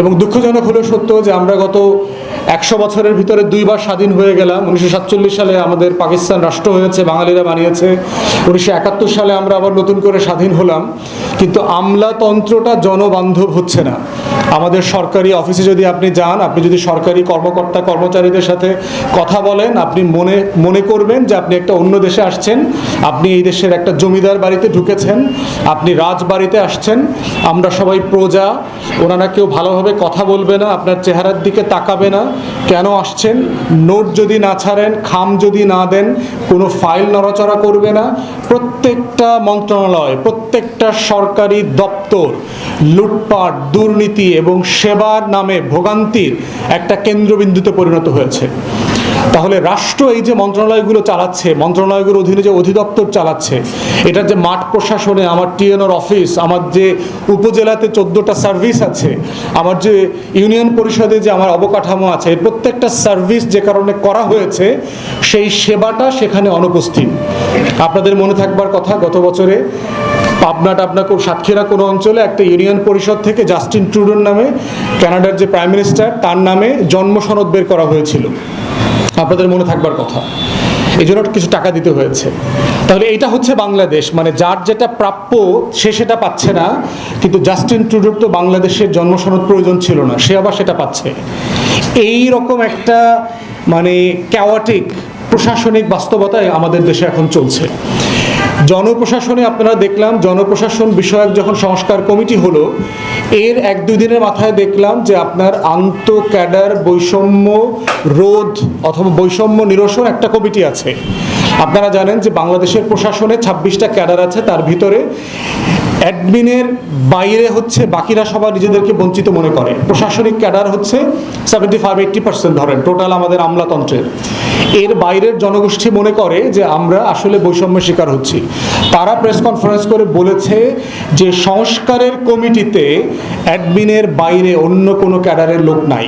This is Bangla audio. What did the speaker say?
এবং দুঃখজনক হলো সত্য যে আমরা গত একশো বছরের ভিতরে দুইবার স্বাধীন হয়ে গেলাম। উনিশশো সাতচল্লিশ সালে আমাদের পাকিস্তান রাষ্ট্র হয়েছে, বাঙালিরা বানিয়েছে। উনিশশো একাত্তর সালে আমরা আবার নতুন করে স্বাধীন হলাম। কিন্তু আমলাতন্ত্রটা জনবান্ধব হচ্ছে না। আমাদের সরকারি অফিসে যদি আপনি যান, আপনি যদি সরকারি কর্মকর্তা, কর্মচারীদের সাথে কথা বলেন, আপনি মনে মনে করবেন যে আপনি একটা অন্য দেশে আসছেন। আপনি এই দেশের একটা জমিদার বাড়িতে ঢুকেছেন, আপনি রাজবাড়িতে আসছেন। আমরা সবাই প্রজা, ওনারা কেউ ভালোভাবে কথা বলবে না, আপনার চেহারার দিকে তাকাবে না। কেন আসছেন? নোট যদি না ছাড়েন, খাম যদি না দেন, কোনো ফাইল নড়াচড়া করবে না। প্রত্যেকটা মন্ত্রণালয়, প্রত্যেকটা সরকারি দপ্তর, লুটপাট, দুর্নীতি এবং সেবার নামে ভোগান্তির একটা কেন্দ্রবিন্দুতে পরিণত হয়েছে। তাহলে রাষ্ট্র এই যে মন্ত্রণালয়গুলো চালাচ্ছে, মন্ত্রণালয়গুলোর অধীনে যে অধিদপ্তর চালাচ্ছে, এটার যে মাঠ প্রশাসনে, আমার টিএনওর অফিস, আমার যে উপজেলাতে চোদ্দোটা সার্ভিস আছে, আমার যে ইউনিয়ন পরিষদে যে আমার অবকাঠামো আছে এই প্রত্যেকটা সার্ভিস যে কারণে করা হয়েছে, সেই সেবাটা সেখানে অনুপস্থিত। আপনাদের মনে থাকবার কথা, গত বছরে পাবনা টাবনা সাতক্ষীরা কোনো অঞ্চলে একটা ইউনিয়ন পরিষদ থেকে জাস্টিন ট্রুডোর নামে কানাডার যে প্রাইম মিনিস্টার, তার নামে জন্ম সনদ বের করা হয়েছিল। আপনাদের মনে থাকবার কথা। এই জন্য কিছু টাকা দিতে হয়েছে। তাহলে এটা হচ্ছে বাংলাদেশ। মানে যার যেটা প্রাপ্য, সে সেটা পাচ্ছে না। কিন্তু জাস্টিন ট্রুডোর তো বাংলাদেশের জন্মসনদ প্রয়োজন ছিল না। সে আবার সেটা পাচ্ছে। এই রকম একটা মানে ক্যাওয়াটিক প্রশাসনিক বাস্তবতায় আমাদের দেশে এখন চলছে। জনপ্রশাসনে আপনারা দেখলাম, জনপ্রশাসন বিষয়ক যখন সংস্কার কমিটি হলো, এর এক দুই দিনের মাথায় দেখলাম যে আপনার আন্ত ক্যাডার বৈষম্য রোধ অথবা বৈষম্য নিরসন একটা কমিটি আছে। আপনারা জানেন যে বাংলাদেশের প্রশাসনে ছাব্বিশটা ক্যাডার আছে, তার ভিতরে অ্যাডমিনের বাইরে হচ্ছে বাকিরা সবার নিজেদেরকে বঞ্চিত মনে করে। প্রশাসনিক ক্যাডার হচ্ছে সেভেন্টি ফাইভ এইট্টি পার্সেন্ট ধরেন টোটাল আমাদের আমলাতন্ত্রের। এর বাইরের জনগোষ্ঠী মনে করে যে আমরা আসলে বৈষম্যের শিকার হচ্ছি। তারা প্রেস কনফারেন্স করে বলেছে যে সংস্কারের কমিটিতে অ্যাডমিনের বাইরে অন্য কোনো ক্যাডারের লোক নাই।